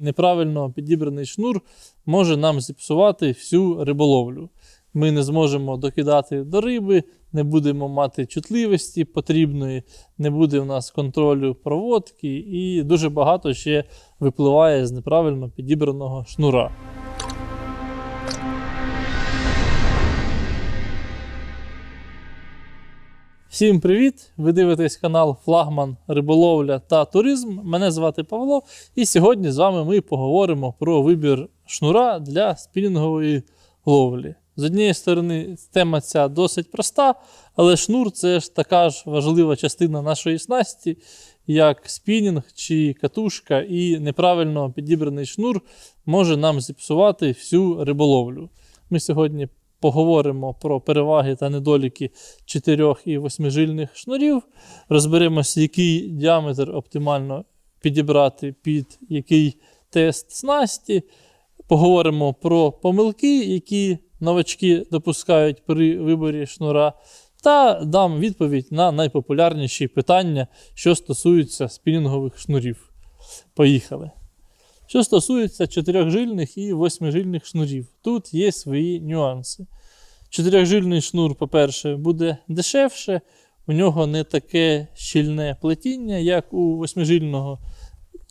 Неправильно підібраний шнур може нам зіпсувати всю риболовлю. Ми не зможемо докидати до риби, не будемо мати чутливості потрібної, не буде в нас контролю проводки, і дуже багато ще випливає з неправильно підібраного шнура. Всім привіт! Ви дивитесь канал Флагман Риболовля та Туризм. Мене звати Павло, і сьогодні з вами ми поговоримо про вибір шнура для спінінгової ловлі. З однієї сторони, тема ця досить проста, але шнур це ж така ж важлива частина нашої снасті, як спінінг чи катушка, і неправильно підібраний шнур може нам зіпсувати всю риболовлю. Ми сьогодні поговоримо про переваги та недоліки 4 і 8-жильних шнурів. Розберемося, який діаметр оптимально підібрати під який тест снасті. Поговоримо про помилки, які новачки допускають при виборі шнура. Та дам відповідь на найпопулярніші питання, що стосуються спінінгових шнурів. Поїхали. Що стосується чотирьохжильних і восьмижильних шнурів, тут є свої нюанси. Чотирьохжильний шнур, по-перше, буде дешевше, у нього не таке щільне плетіння, як у восьмижильного.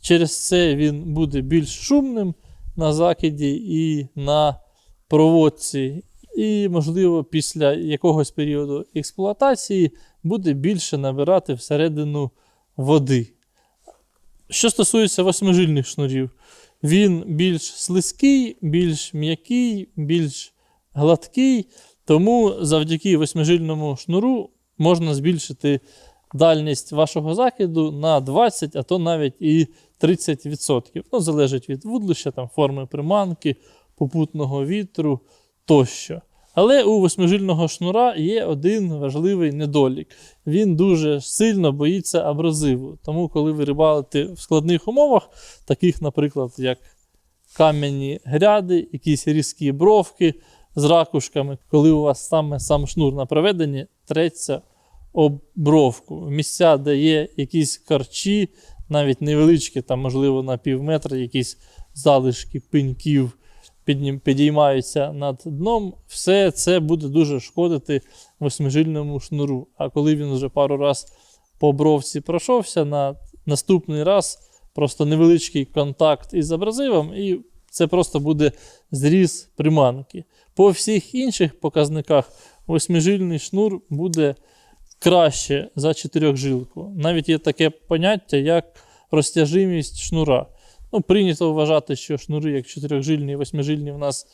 Через це він буде більш шумним на закиді і на проводці. І, можливо, після якогось періоду експлуатації буде більше набирати всередину води. Що стосується восьмижильних шнурів, він більш слизький, більш м'який, більш гладкий, тому завдяки восьмижильному шнуру можна збільшити дальність вашого закиду на 20, а то навіть і 30%. Ну, залежить від вудлища, там, форми приманки, попутного вітру тощо. Але у восьмижильного шнура є один важливий недолік. Він дуже сильно боїться абразиву. Тому, коли ви рибалите в складних умовах, таких, наприклад, як кам'яні гряди, якісь різкі бровки з ракушками, коли у вас саме сам шнур на проведенні треться об бровку. Місця, де є якісь карчі, навіть невеличкі, там, можливо, на пів метра, якісь залишки пеньків підіймаються над дном, все це буде дуже шкодити восьмижильному шнуру. А коли він вже пару раз по бровці пройшовся, на наступний раз просто невеличкий контакт із абразивом, і це просто буде зріз приманки. По всіх інших показниках восьмижильний шнур буде краще за чотирьохжилку. Навіть є таке поняття, як розтяжимість шнура. Ну, прийнято вважати, що шнури, як чотирьохжильні і восьмижильні, в нас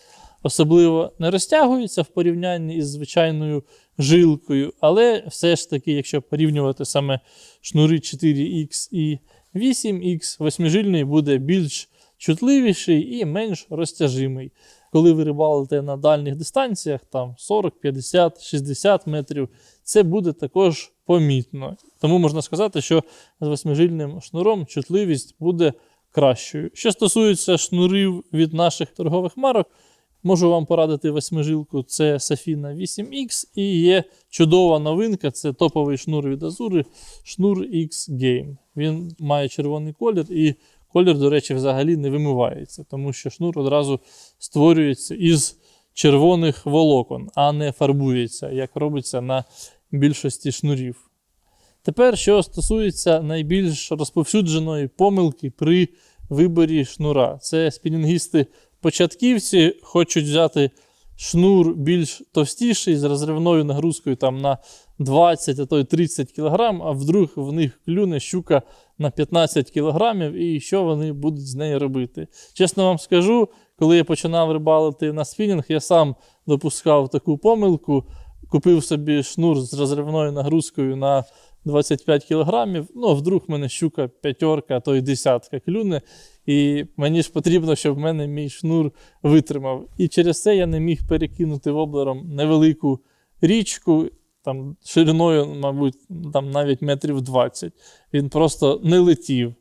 особливо не розтягуються в порівнянні із звичайною жилкою. Але все ж таки, якщо порівнювати саме шнури 4Х і 8Х, восьмижильний буде більш чутливіший і менш розтяжимий. Коли ви рибалите на дальніх дистанціях, там 40, 50, 60 метрів, це буде також помітно. Тому можна сказати, що з восьмижильним шнуром чутливість буде кращою. Що стосується шнурів від наших торгових марок, можу вам порадити восьмижилку, це Safina 8X, і є чудова новинка, це топовий шнур від Азури, шнур X Game. Він має червоний колір, і колір, до речі, взагалі не вимивається, тому що шнур одразу створюється із червоних волокон, а не фарбується, як робиться на більшості шнурів. Тепер, що стосується найбільш розповсюдженої помилки при виборі шнура, це спінінгісти-початківці хочуть взяти шнур більш товстіший з розривною нагрузкою там, на 20, а то й 30 кг, а вдруг в них клюне щука на 15 кг, і що вони будуть з нею робити. Чесно вам скажу, коли я починав рибалити на спінінг, я сам допускав таку помилку, купив собі шнур з розривною нагрузкою на 25 кілограмів. Ну, вдруг в мене щука п'ятерка, а то й десятка клюне. І мені ж потрібно, щоб в мене мій шнур витримав. І через це я не міг перекинути воблером невелику річку, там шириною, мабуть, там навіть метрів 20. Він просто не летів.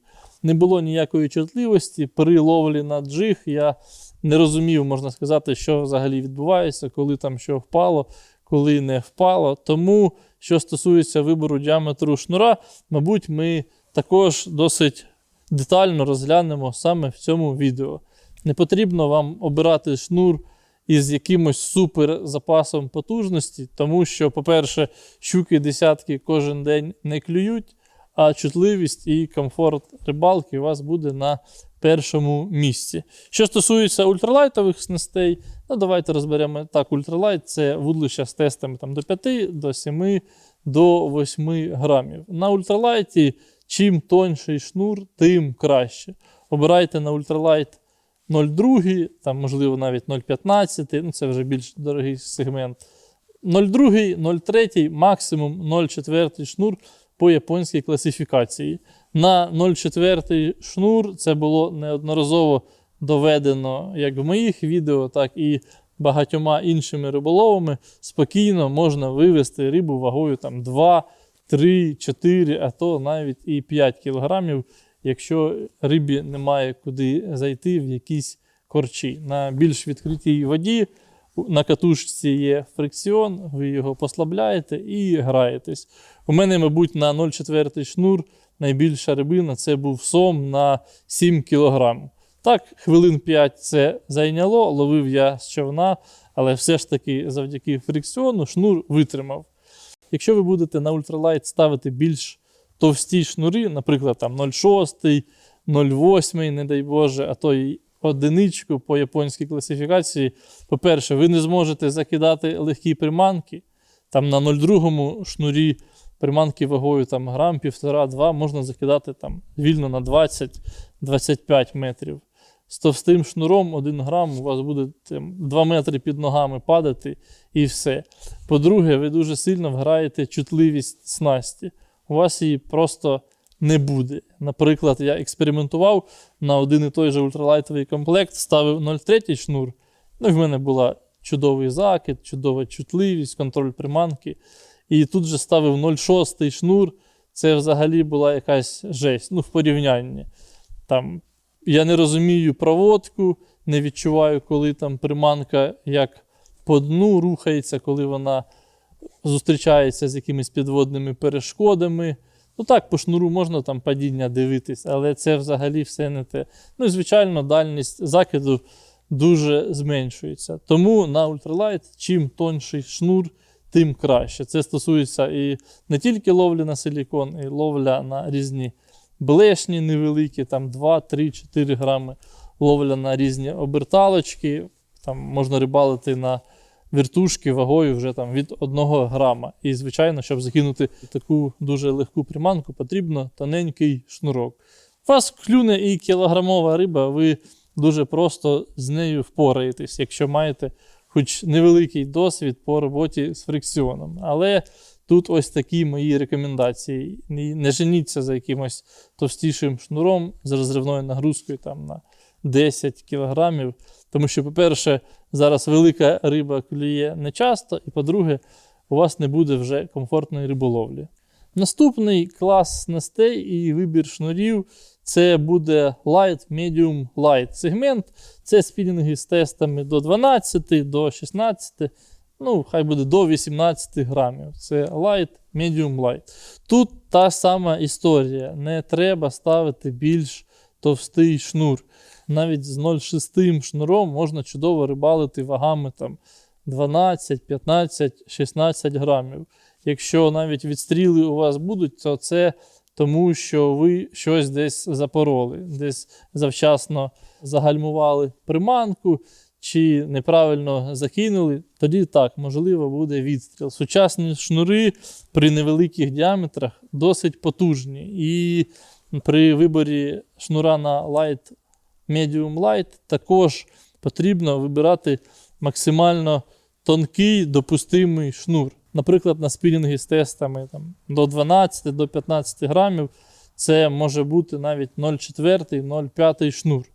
Не було ніякої чутливості. При ловлі на джиг я не розумів, можна сказати, що взагалі відбувається, коли там що впало, коли не впало. Тому, що стосується вибору діаметру шнура, мабуть, ми також досить детально розглянемо саме в цьому відео. Не потрібно вам обирати шнур із якимось супер запасом потужності, тому що, по-перше, щуки десятки кожен день не клюють, а чутливість і комфорт рибалки у вас буде на першому місці. Що стосується ультралайтових снастей, ну давайте розберемо так. Ультралайт це вудлища з тестами там, до 5, до 7, до 8 грамів. На ультралайті чим тонший шнур, тим краще. Обирайте на ультралайт 0,2, там, можливо, навіть 0,15, ну це вже більш дорогий сегмент. 0,2, 0,3, максимум 0,4 шнур по японській класифікації. На 0,4 шнур це було неодноразово доведено як в моїх відео, так і багатьома іншими риболовами. Спокійно можна вивести рибу вагою там 2, 3, 4, а то навіть і 5 кілограмів, якщо рибі немає куди зайти в якісь корчі. На більш відкритій воді на катушці є фрикціон, ви його послабляєте і граєтесь. У мене, мабуть, на 0,4 шнур найбільша рибина це був сом на 7 кг. Так, хвилин 5 це зайняло, ловив я з човна, але все ж таки завдяки фрикціону шнур витримав. Якщо ви будете на ультралайт ставити більш товсті шнури, наприклад, там 0,6, 0,8, не дай Боже, а то й одиничку по японській класифікації, по-перше, ви не зможете закидати легкі приманки. Там на 0,2 шнурі приманки вагою там, грам, півтора-два можна закидати там, вільно на 20-25 метрів. З товстим шнуром 1 грам у вас буде там, 2 метри під ногами падати і все. По-друге, ви дуже сильно вграєте чутливість снасті. У вас її просто не буде. Наприклад, я експериментував на один і той же ультралайтовий комплект, ставив 0,3 шнур. Ну, в мене була чудовий закид, чудова чутливість, контроль приманки. І тут же ставив 0,6 шнур. Це взагалі була якась жесть. Ну, в порівнянні. Там, я не розумію проводку, не відчуваю, коли там приманка як по дну рухається, коли вона зустрічається з якимись підводними перешкодами. Ну так, по шнуру можна там падіння дивитись, але це взагалі все не те. Ну звичайно, дальність закиду дуже зменшується. Тому на ультралайт, чим тонший шнур, тим краще. Це стосується і не тільки ловлі на силікон, і ловля на різні блешні невеликі, там 2, 3, 4 грами, ловля на різні оберталочки. Там можна рибалити на вертушки вагою вже там від 1 грама. І, звичайно, щоб закинути таку дуже легку приманку, потрібно тоненький шнурок. Вас клюне і кілограмова риба, ви дуже просто з нею впораєтесь, якщо маєте хоч невеликий досвід по роботі з фрикціоном. Але тут ось такі мої рекомендації. Не женіться за якимось товстішим шнуром з розривною нагрузкою там, на 10 кілограмів. Тому що, по-перше, зараз велика риба клює не часто, і по-друге, у вас не буде вже комфортної риболовлі. Наступний клас снастей і вибір шнурів це буде Light, Medium, Light сегмент. Це спінінги з тестами до 12, до 16, ну, хай буде до 18 грамів. Це Light, Medium, Light. Тут та сама історія. Не треба ставити більш товстий шнур. Навіть з 0,6 шнуром можна чудово рибалити вагами там 12, 15, 16 грамів. Якщо навіть відстріли у вас будуть, то це тому, що ви щось десь запороли, десь завчасно загальмували приманку чи неправильно закинули, тоді так, можливо, буде відстріл. Сучасні шнури при невеликих діаметрах досить потужні. І при виборі шнура на light, medium light також потрібно вибирати максимально тонкий допустимий шнур. Наприклад, на спінінги з тестами там, до 12 до 15 грамів це може бути навіть 0,4, 0,5 шнур.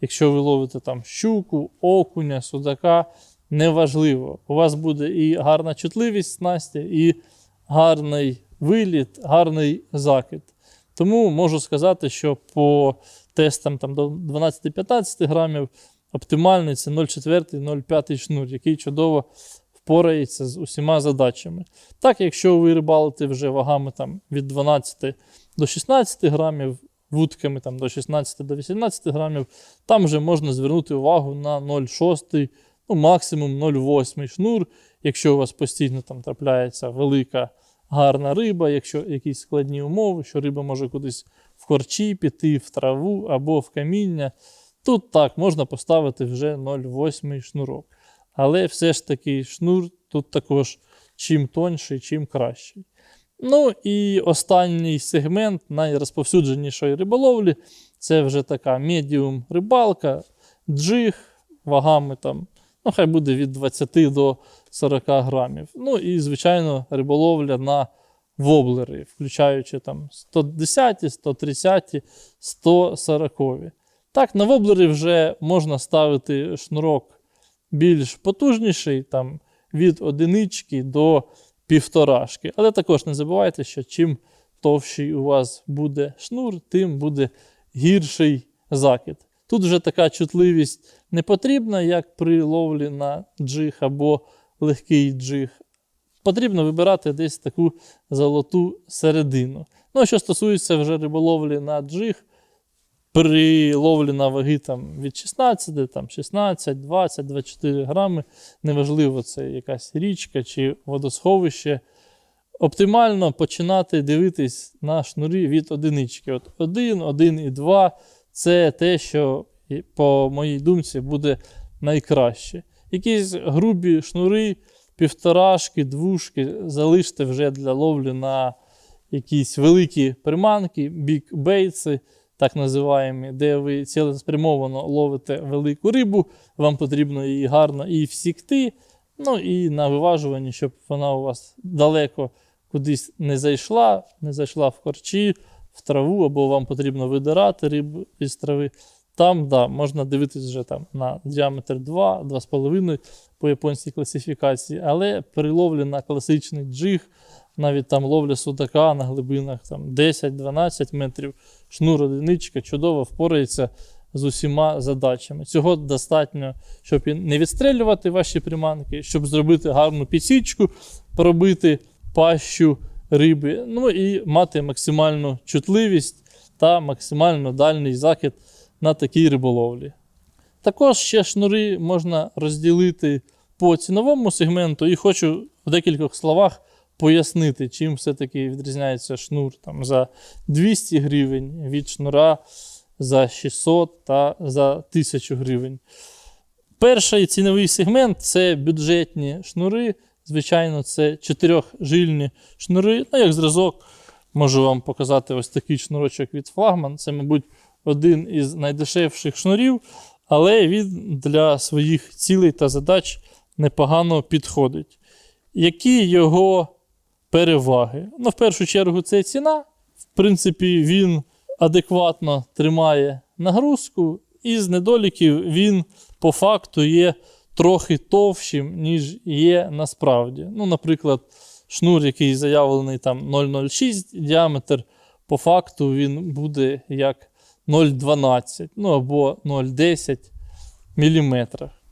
Якщо ви ловите там щуку, окуня, судака, неважливо. У вас буде і гарна чутливість снасті, і гарний виліт, гарний закид. Тому можу сказати, що по тестам там, до 12-15 грамів оптимальний це 0,4-0,5 шнур, який чудово впорається з усіма задачами. Так, якщо ви рибалите вже вагами там, від 12 до 16 грамів, вудками там, до 16 до 18 грамів, там вже можна звернути увагу на 0,6, ну, максимум 0,8 шнур, якщо у вас постійно там трапляється велика гарна риба, якщо якісь складні умови, що риба може кудись в корчі піти, в траву або в каміння. Тут так можна поставити вже 0,8 шнурок. Але все ж таки шнур тут також чим тонший, чим кращий. Ну і останній сегмент найрозповсюдженішої риболовлі це вже така медіум рибалка, джиг, вагами там, ну хай буде від 20 до 40 грамів. Ну і, звичайно, риболовля на воблери, включаючи там 110, 130, 140. Так, на воблери вже можна ставити шнурок більш потужніший, там від одинички до півторашки. Але також не забувайте, що чим товщий у вас буде шнур, тим буде гірший закид. Тут вже така чутливість не потрібна, як при ловлі на джиг або легкий джиг. Потрібно вибирати десь таку золоту середину. Ну, а що стосується вже риболовлі на джиг, при ловлі на ваги там, від 16, там, 16, 20, 24 грами, неважливо, це якась річка чи водосховище. Оптимально починати дивитись на шнурі від одинички. От 1, 1 і 2 це те, що, по моїй думці, буде найкраще. Якісь грубі шнури, півторашки, двушки залиште вже для ловлі на якісь великі приманки, бікбейтси, так називаємо, де ви цілеспрямовано ловите велику рибу, вам потрібно її гарно і всікти. Ну і на виважуванні, щоб вона у вас далеко кудись не зайшла, не зайшла в корчі, в траву, або вам потрібно видирати рибу із трави. Там, да, можна дивитися вже там на діаметр 2, 2,5 по японській класифікації, але приловлю на класичний джиг, навіть там ловля судака на глибинах там 10-12 метрів, шнур одиничка чудово впорається з усіма задачами. Цього достатньо, щоб не відстрелювати ваші приманки, щоб зробити гарну підсічку, пробити пащу риби, ну і мати максимальну чутливість та максимально дальній закид на такій риболовлі. Також ще шнури можна розділити по ціновому сегменту, і хочу в декількох словах пояснити, чим все-таки відрізняється шнур там, за 200 гривень від шнура за 600 та за 1000 гривень. Перший ціновий сегмент це бюджетні шнури. Звичайно, це чотирьохжильні шнури. Ну, як зразок, можу вам показати ось такий шнурочок від флагман. Це, мабуть, один із найдешевших шнурів, але він для своїх цілей та задач непогано підходить. Які його переваги? Ну, в першу чергу, це ціна. В принципі, він адекватно тримає нагрузку, і з недоліків він по факту є трохи товщим, ніж є насправді. Ну, Наприклад, шнур, який заявлений там 0,06 діаметр, по факту він буде як 0,12 ну або 0,10 мм.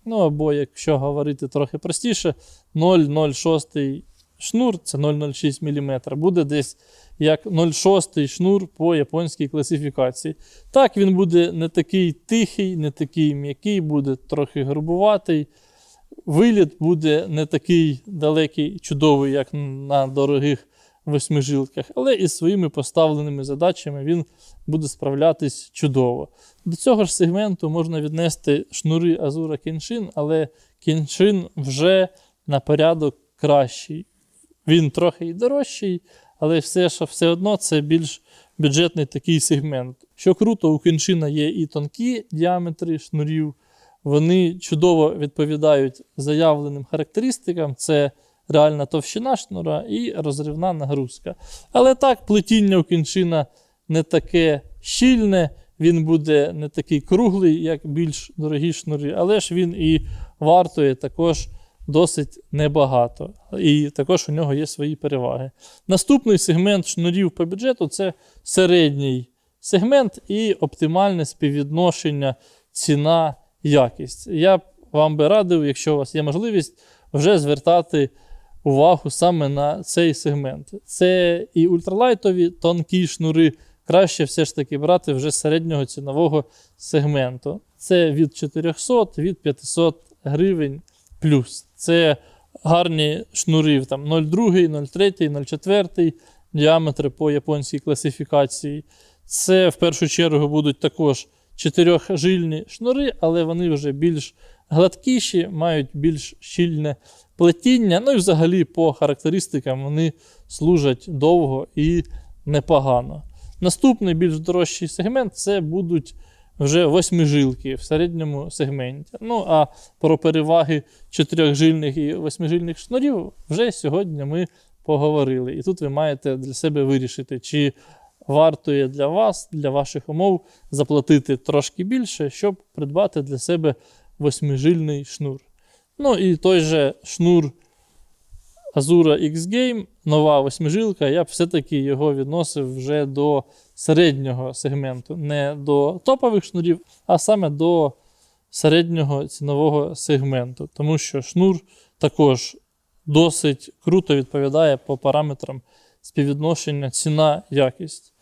Ну, або, якщо говорити трохи простіше, 0,06 шнур, це 0,06 мм, буде десь як 0,6 шнур по японській класифікації. Так, він буде не такий тихий, не такий м'який, буде трохи грубуватий. Виліт буде не такий далекий, чудовий, як на дорогих восьмижилках, але із своїми поставленими задачами він буде справлятись чудово. До цього ж сегменту можна віднести шнури Азура Кеншин, але Кеншин вже на порядок кращий. Він трохи і дорожчий, але все ж все одно це більш бюджетний такий сегмент. Що круто, у Кеншина є і тонкі діаметри шнурів. Вони чудово відповідають заявленим характеристикам. Це реальна товщина шнура і розривна нагрузка. Але так, плетіння у кінчина не таке щільне, він буде не такий круглий, як більш дорогі шнури, але ж він і вартує також досить небагато. І також у нього є свої переваги. Наступний сегмент шнурів по бюджету це середній сегмент і оптимальне співвідношення ціна якість. Я вам би радив, якщо у вас є можливість, вже звертати увагу саме на цей сегмент. Це і ультралайтові тонкі шнури краще все ж таки брати вже середнього цінового сегменту. Це від 400, від 500 гривень плюс. Це гарні шнури там 0,2, 0,3, 0,4 діаметри по японській класифікації. Це в першу чергу будуть також чотирьохжильні шнури, але вони вже більш гладкіші, мають більш щільне плетіння. Ну і взагалі по характеристикам вони служать довго і непогано. Наступний більш дорожчий сегмент це будуть вже восьмижилки в середньому сегменті. Ну а про переваги чотирьохжильних і восьмижильних шнурів вже сьогодні ми поговорили. І тут ви маєте для себе вирішити, чи вартує для вас, для ваших умов заплатити трошки більше, щоб придбати для себе восьмижильний шнур. Ну і той же шнур Azura X-Game, нова восьмижилка, я б все-таки його відносив вже до середнього сегменту, не до топових шнурів, а саме до середнього цінового сегменту. Тому що шнур також досить круто відповідає по параметрам співвідношення ціна-якість.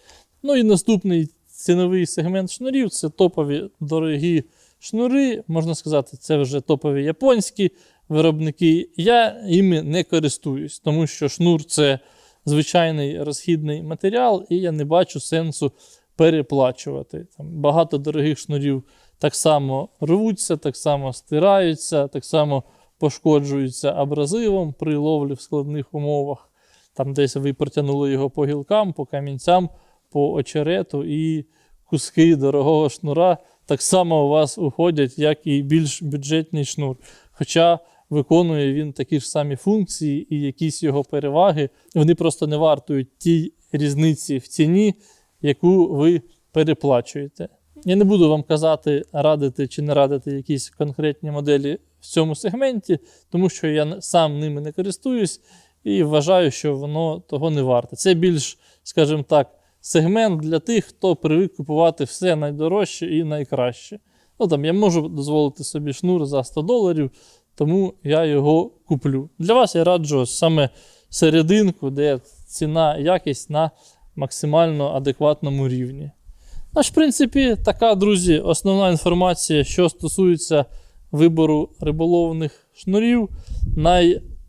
Ну і наступний ціновий сегмент шнурів це топові дорогі шнури. Можна сказати, це вже топові японські виробники. Я іми не користуюсь, тому що шнур це звичайний розхідний матеріал, і я не бачу сенсу переплачувати. Там багато дорогих шнурів так само рвуться, так само стираються, так само пошкоджуються абразивом при ловлі в складних умовах. Там десь ви протягнули його по гілкам, по камінцям, по очерету, і куски дорогого шнура так само у вас уходять, як і більш бюджетний шнур. Хоча виконує він такі ж самі функції і якісь його переваги, вони просто не вартують тій різниці в ціні, яку ви переплачуєте. Я не буду вам казати, радити чи не радити якісь конкретні моделі в цьому сегменті, тому що я сам ними не користуюсь і вважаю, що воно того не варте. Це більш, скажімо так, сегмент для тих, хто привик купувати все найдорожче і найкраще. Ну там я можу дозволити собі шнур за 100 доларів, тому я його куплю. Для вас я раджу саме серединку, де ціна якість на максимально адекватному рівні. Ну, ж, в принципі, така, друзі, основна інформація, що стосується вибору риболовних шнурів.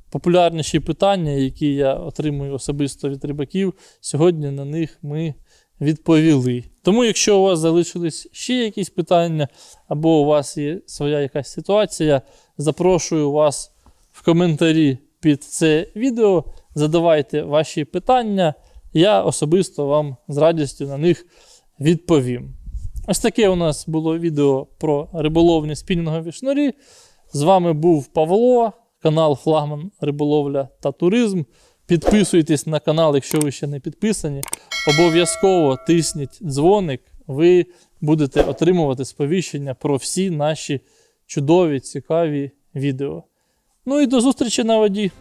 Найпопулярніші питання, які я отримую особисто від рибаків, сьогодні на них ми відповіли. Тому, якщо у вас залишились ще якісь питання, або у вас є своя якась ситуація, запрошую вас в коментарі під це відео. Задавайте ваші питання. Я особисто вам з радістю на них відповім. Ось таке у нас було відео про риболовні спінінгові шнурі. З вами був Павло, канал Флагман Риболовля та Туризм. Підписуйтесь на канал, якщо ви ще не підписані. Обов'язково тисніть дзвоник, ви будете отримувати сповіщення про всі наші чудові, цікаві відео. Ну і до зустрічі на воді!